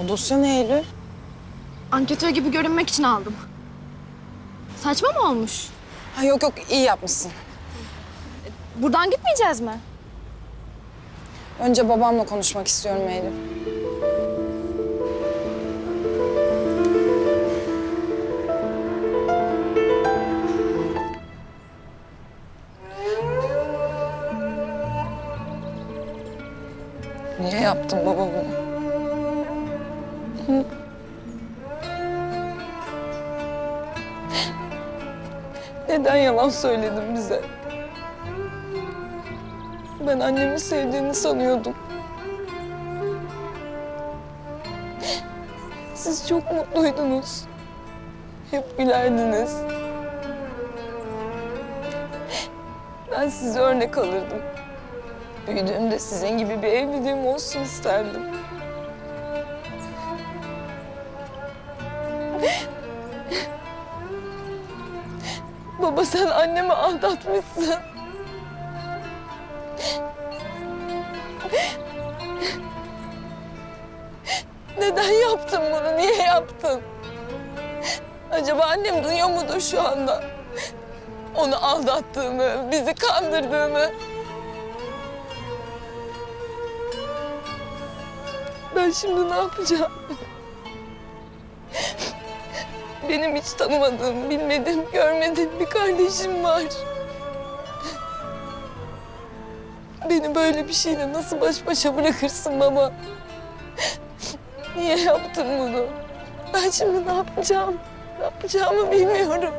O dosya ne Eylül? Anketör gibi görünmek için aldım. Saçma mı olmuş? Ha, yok yok iyi yapmışsın. Buradan gitmeyeceğiz mi? Önce babamla konuşmak istiyorum Eylül. Niye yaptın baba bunu? Neden yalan söyledin bize? Ben annemi sevdiğini sanıyordum. Siz çok mutluydunuz. Hep gülerdiniz. Ben size örnek alırdım. Büyüdüğümde sizin gibi bir evliliğim olsun isterdim. Baba sen annemi aldatmışsın. Neden yaptın bunu? Niye yaptın? Acaba annem duyuyor mudur şu anda? Onu aldattığını, bizi kandırdığını. Ben şimdi ne yapacağım? Benim hiç tanımadığım, bilmediğim, görmediğim bir kardeşim var. Beni böyle bir şeyle nasıl baş başa bırakırsın baba? Niye yaptın bunu? Ben şimdi ne yapacağım? Ne yapacağımı bilmiyorum.